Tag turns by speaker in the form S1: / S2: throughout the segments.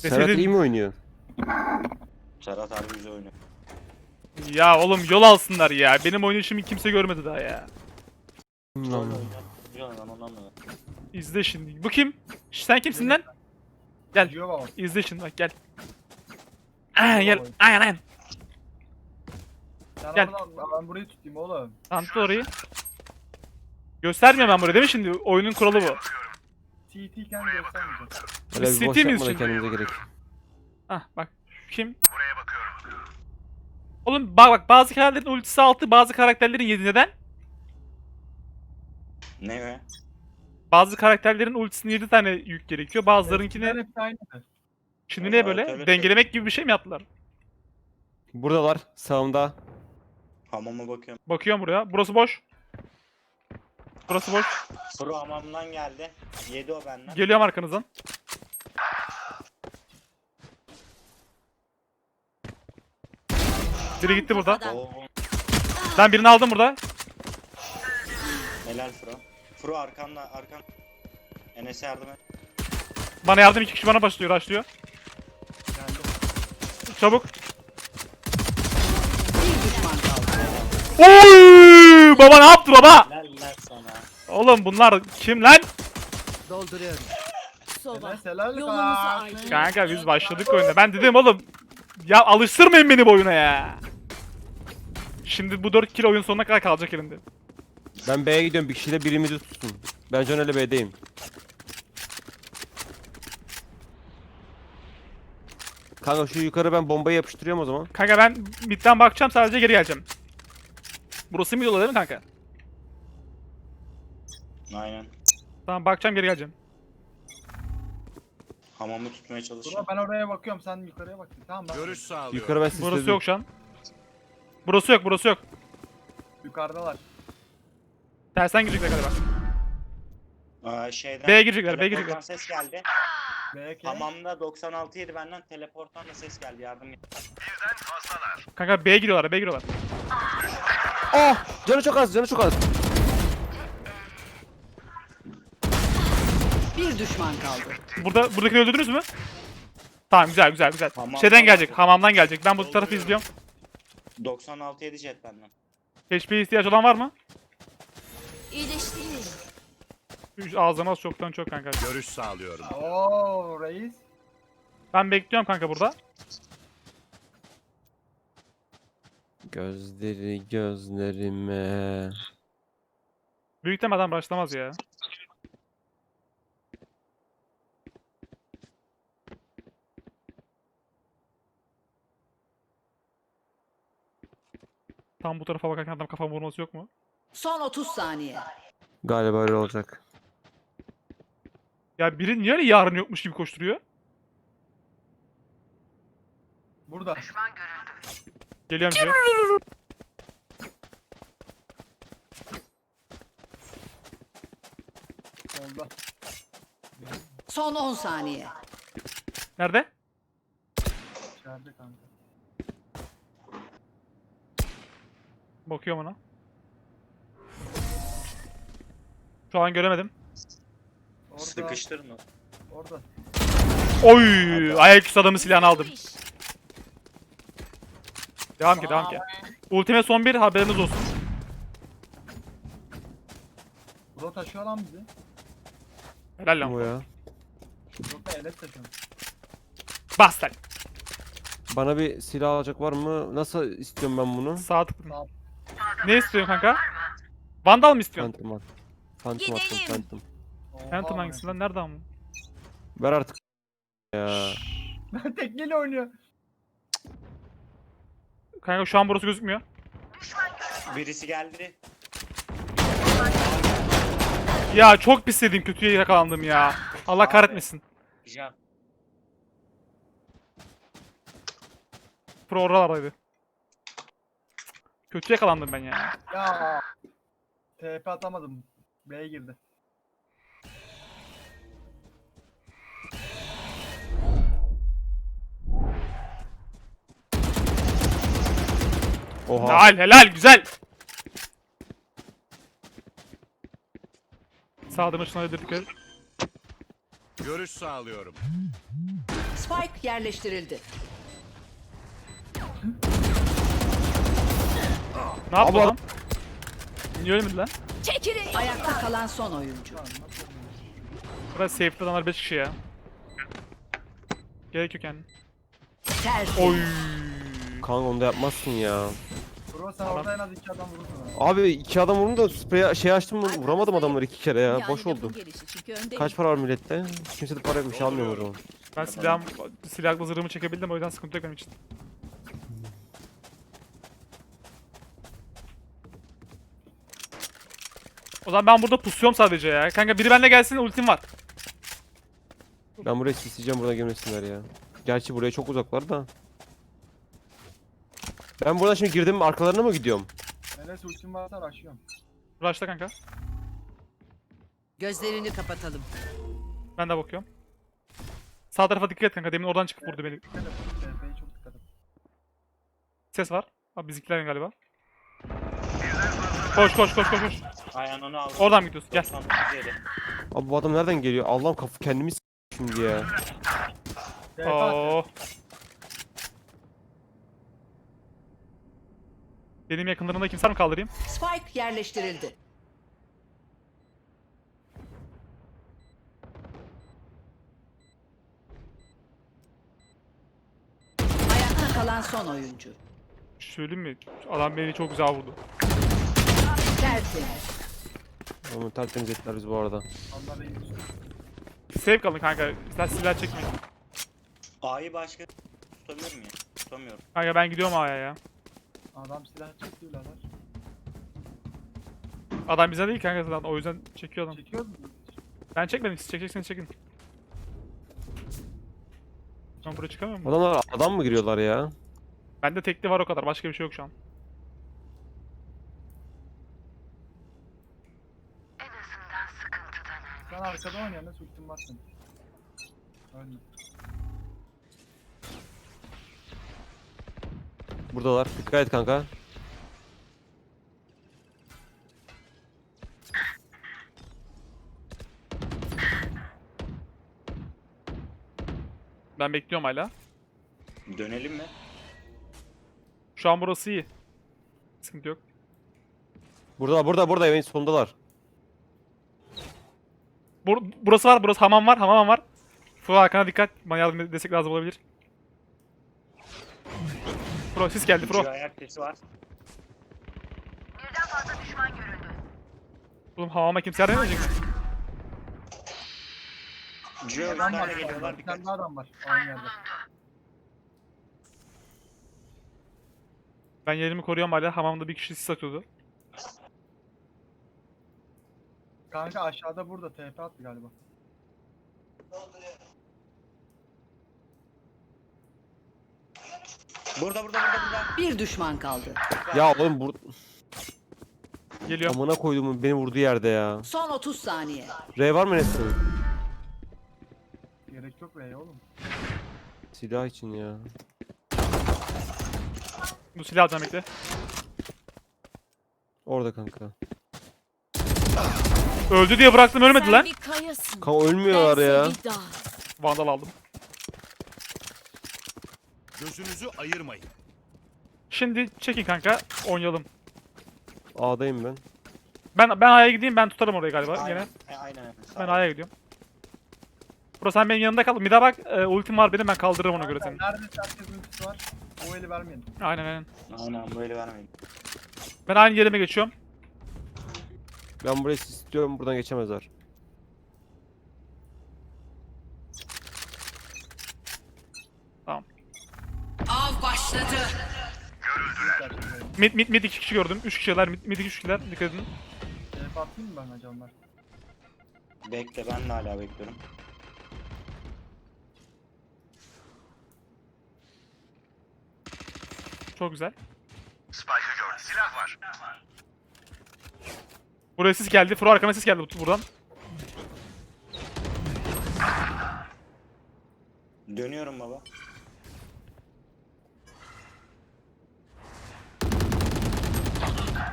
S1: Serhat
S2: Deseydin-
S1: iyi mi oynuyor?
S3: Serhat harbi güzel oynuyor.
S2: Ya oğlum yol alsınlar ya. Benim oynayışımı kimse görmedi daha ya.
S3: Güzel
S1: Lan.
S3: oynuyor. Oynuyor ondan mı?
S2: İzle şimdi. Bu kim? Şş, Sen kimsin lan? Gel.
S4: Diyor baba.
S2: İzle şimdi bak gel. Aynen gel. Aynen aynen.
S4: Sen
S2: Gel.
S4: oradan ben burayı tutayım oğlum.
S2: Tamam tut orayı. Göstermiyorum ben burayı değil mi şimdi? Oyunun kuralı bu.
S4: TT iken göstermeyeceğim.
S1: Öyle bir
S2: City
S1: boş
S2: miyiz
S1: yapma da
S2: şimdi?
S1: kendimize gerek.
S2: Hah bak. Kim? Oğlum bak bak bazı karakterlerin ultisi 6 bazı karakterlerin 7 neden?
S3: Ne be?
S2: Bazı karakterlerin ultisinin 7 tane yük gerekiyor. Bazılarınkine
S4: hepsi aynı.
S2: şimdi ne böyle?
S3: Evet, evet.
S2: Dengelemek gibi bir şey mi yaptılar?
S1: Buradalar sağımda.
S3: Hamama bakıyorum.
S2: Bakıyorum buraya. Burası boş. Burası boş.
S3: Pro hamamdan geldi. Yedi o benden.
S2: Geliyorum arkanızdan. Biri gitti burada.
S3: Oo,
S2: Ben birini aldım burada.
S3: helal Fro. Fro arkanda arkan. Enes'e yardım et.
S2: Bana yardım iki kişi bana başlıyor, başlıyor. Çabuk. Oy! Baba ne yaptı baba? Oğlum bunlar kim lan?
S5: Dolduruyorum.
S6: Sova.
S4: Helal
S6: Yolumuzu
S4: lan.
S6: aydın.
S2: Kanka biz başladık oyuna. Ben dedim oğlum. Ya alıştırmayın beni bu oyuna ya. Şimdi bu 4 kilo oyun sonuna kadar kalacak elimde.
S1: Ben B'ye gidiyorum bir kişiyle birimi de tutsun. Ben John ile B'deyim. Kanka şu yukarı ben bombayı yapıştırıyorum o zaman.
S2: Kanka ben midden bakacağım sadece geri geleceğim. Burası mid değil mi kanka?
S3: Aynen.
S2: Tamam bakacağım geri geleceğim.
S3: Hamamı tutmaya çalışıyorum.
S4: Dur ben oraya bakıyorum sen yukarıya bak. Tamam ben
S7: Görüş sağlıyorum.
S1: Yukarı ben sisledim.
S2: Burası yok şu an. Burası yok, burası yok.
S4: yukarıdalar.
S2: Tersten girecekler galiba.
S3: Aa, şeyden.
S2: B'ye girecekler, B'ye
S3: teleporttan
S2: girecekler.
S3: ses geldi.
S4: BK.
S3: Hamamda 96 yedi benden. Teleporttan da ses geldi. Yardım et.
S2: Kanka B'ye giriyorlar, B'ye giriyorlar.
S1: Oh! Canı çok az, canı çok az.
S5: Bir düşman kaldı.
S2: Burada buradakileri öldürdünüz mü? Tamam güzel güzel güzel.
S3: Hamamdan
S2: Şeyden gelecek,
S3: geldi.
S2: hamamdan gelecek. Ben bu tarafı izliyorum.
S3: 96 yedi jet benden.
S2: HP ihtiyaç olan var mı?
S6: İyileştirin.
S2: Üç- Ağzına az çoktan çok kanka.
S7: Görüş sağlıyorum.
S4: Oo reis.
S2: Ben bekliyorum kanka burada.
S1: Gözleri gözlerime.
S2: Büyük adam başlamaz ya. Tam bu tarafa bakarken adam kafam vurması yok mu?
S5: Son 30 saniye.
S1: Galiba öyle olacak.
S2: Ya biri niye öyle yarın yokmuş gibi koşturuyor?
S4: Burada.
S2: Geliyorum size.
S4: Solda.
S5: Son 10 saniye.
S2: Nerede?
S4: İçeride kanka.
S2: Bakıyorum ona. Şu an göremedim.
S4: Orada.
S3: Sıkıştırın o.
S4: Orada.
S2: Oy! Ayaküstü adamın silahını aldım. Devam ki, devam ki. Ultime son bir haberiniz olsun.
S4: Burada taşıyor lan bizi.
S2: Helal lan.
S1: Bu ya.
S4: Burada elet taşıyor.
S2: Bas lan.
S1: Bana bir silah alacak var mı? Nasıl istiyorum ben bunu?
S2: Sağ tıkla. Ne istiyorsun kanka? Vandal mı istiyorsun?
S1: Phantom at. Phantom attım
S6: Gidelim.
S1: Phantom.
S2: Phantom
S4: be.
S2: hangisinden? Nerede ama?
S1: Ver artık. Ya.
S4: Tekneyle oynuyor.
S2: Kanka şu an burası gözükmüyor.
S3: Birisi geldi.
S2: Ya çok pis yedim kötüye yakalandım ya. Allah kahretmesin.
S3: Can.
S2: Pro oralardaydı. Kötü yakalandım ben ya.
S4: Ya. TP atamadım. B'ye girdi.
S1: Oha.
S2: Helal helal güzel. Sağdan uçuna öldürdük.
S7: Görüş sağlıyorum.
S5: Spike yerleştirildi.
S2: Ne yaptı
S1: Abi
S2: lan? Niye ölmedi lan?
S6: Çekilin.
S5: Ayakta kalan son oyuncu.
S2: Burası safe'li adamlar 5 kişi ya. Gerek yok yani. Oy.
S1: Kanka onu da yapmazsın ya.
S4: Bro sen orada en az iki adam vurursun. ha.
S1: Abi iki adam vurdum da sprey şey açtım mı vuramadım adamları iki kere ya. Boş oldu.
S6: gelişi çünkü öndeyim.
S1: Kaç para var millette? Kimse de para yok bir şey almıyor o zaman.
S2: Ben silahım, silahla zırhımı çekebildim o yüzden sıkıntı yok benim için. O zaman ben burada pusuyorum sadece ya. Kanka biri benimle gelsin ultim var.
S1: Ben buraya sisleyeceğim buradan girmesinler ya. Gerçi buraya çok uzaklar da. Ben buradan şimdi girdim arkalarına mı gidiyorum?
S4: Enes ultim varsa açıyorum.
S2: Rush'ta kanka.
S5: Gözlerini kapatalım.
S2: Ben de bakıyorum. Sağ tarafa dikkat et kanka. Demin oradan çıkıp vurdu beni.
S4: Dikkat et. TP'ye çok dikkat et.
S2: Ses var. Abi bizimkilerin galiba. Koş koş koş koş koş.
S3: Ayağını onu aldım.
S2: Oradan mı gidiyorsun? Gel.
S3: 99 yedi.
S1: Abi bu adam nereden geliyor? Allah'ım kafı kendimi s- şimdi ya.
S2: Oo. Benim yakınlarında kimse var mı kaldırayım?
S5: Spike yerleştirildi. Ayakta kalan son oyuncu.
S2: Söyleyeyim mi? Adam beni çok güzel vurdu.
S5: Tertemiz.
S1: Onu tertemiz ettiler biz bu arada.
S2: Safe kalın kanka. Sen silah çekmeyin.
S3: A'yı başka tutabilir miyim? Tutamıyorum.
S2: Kanka ben gidiyorum A'ya ya.
S4: Adam silah çekti birader.
S2: Adam bize değil kanka zaten o yüzden çekiyor adam.
S4: Çekiyor mu?
S2: Ben çekmedim siz çekecekseniz çekin. Ben buraya çıkamıyor muyum?
S1: Adamlar adam mı giriyorlar ya?
S2: Bende tekli var o kadar başka bir şey yok şu an.
S4: Sen arkada oyna Enes ultim var senin. Ölme.
S1: Buradalar. Dikkat et kanka.
S2: Ben bekliyorum hala.
S3: Dönelim mi?
S2: Şu an burası iyi. Sıkıntı yok.
S1: Burada burada burada evin sonundalar.
S2: Bur- burası var, burası hamam var, hamam var. Furo arkana dikkat. Bana yardım destek lazım olabilir. Furo sis geldi
S3: Fro.
S2: Furo.
S3: ayak sesi var.
S2: Oğlum hamama kimse yardım edecek
S4: var.
S3: üstlerine geliyorlar
S4: Bir
S3: dikkat.
S4: tane daha adam var. Aynı yerde.
S2: Ben yerimi koruyorum hala. Hamamda bir kişi sis atıyordu.
S4: Kanka aşağıda burada TP attı galiba.
S3: Burada burada burada burada.
S5: Bir düşman kaldı.
S1: Ya oğlum bur
S2: Geliyorum.
S1: amına koyduğumun beni vurduğu yerde ya.
S5: Son 30 saniye.
S1: R var mı Nesrin?
S4: Gerek yok be oğlum.
S1: Silah için ya.
S2: Bu silah alacağım bekle.
S1: Orada kanka.
S2: Öldü diye bıraktım ölmedi lan.
S1: Kanka ölmüyorlar ya.
S2: Vandal aldım.
S7: Gözünüzü ayırmayın.
S2: Şimdi çekin kanka. Oynayalım.
S1: A'dayım ben.
S2: Ben ben A'ya gideyim ben tutarım orayı galiba
S3: Aynen.
S2: yine.
S3: E, aynen. Sağ
S2: Ben. A'ya gidiyorum. Burası sen benim yanında kal. Mida bak e, ultim var benim ben kaldırırım ona göre seni.
S4: Neredeyse herkesin ultisi var. O eli vermeyelim.
S2: Aynen aynen.
S3: Aynen böyle vermeyin.
S2: Ben aynı yerime geçiyorum.
S1: Ben burayı istiyorum buradan geçemezler.
S5: Av başladı.
S2: Mid mid mid iki kişi gördüm. Üç kişiler mid, mid iki kişiler dikkat edin.
S4: TP atayım mı ben acanlar?
S3: Bekle ben de hala bekliyorum.
S2: Çok güzel. Buraya sis geldi. Furo arkana sis geldi bu- buradan.
S3: Dönüyorum baba.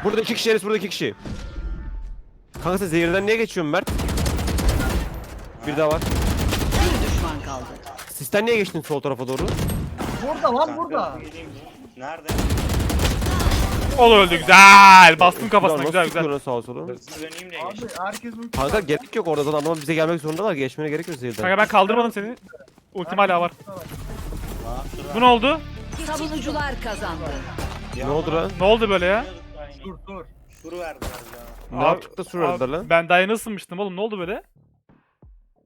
S1: Burada iki kişi Enes burada iki kişi. Kanka sen zehirden niye geçiyorsun Mert? Bir daha var.
S5: Bir düşman kaldı.
S1: Sisten niye geçtin sol tarafa doğru?
S4: Burada lan burada.
S3: Nerede?
S2: O da öldü güzel. Bastım kafasına güzel
S1: nasıl
S2: güzel.
S1: tutuyorsun sağa sola?
S3: Hırsız döneyim diye
S4: Abi herkes ulti
S1: Kanka gerek yok orada ama bize gelmek zorundalar. Geçmene gerek yok zehirden.
S2: Kanka ben kaldırmadım seni. Ultim hala var. Bu ne oldu?
S5: Savunucular kazandı.
S1: Ne oldu lan?
S2: Ne oldu böyle ya?
S4: Dur dur.
S3: Sur verdiler ya.
S1: Ne yaptık da sur verdiler
S2: Abi,
S1: lan?
S2: Ben daha yeni ısınmıştım oğlum ne oldu böyle?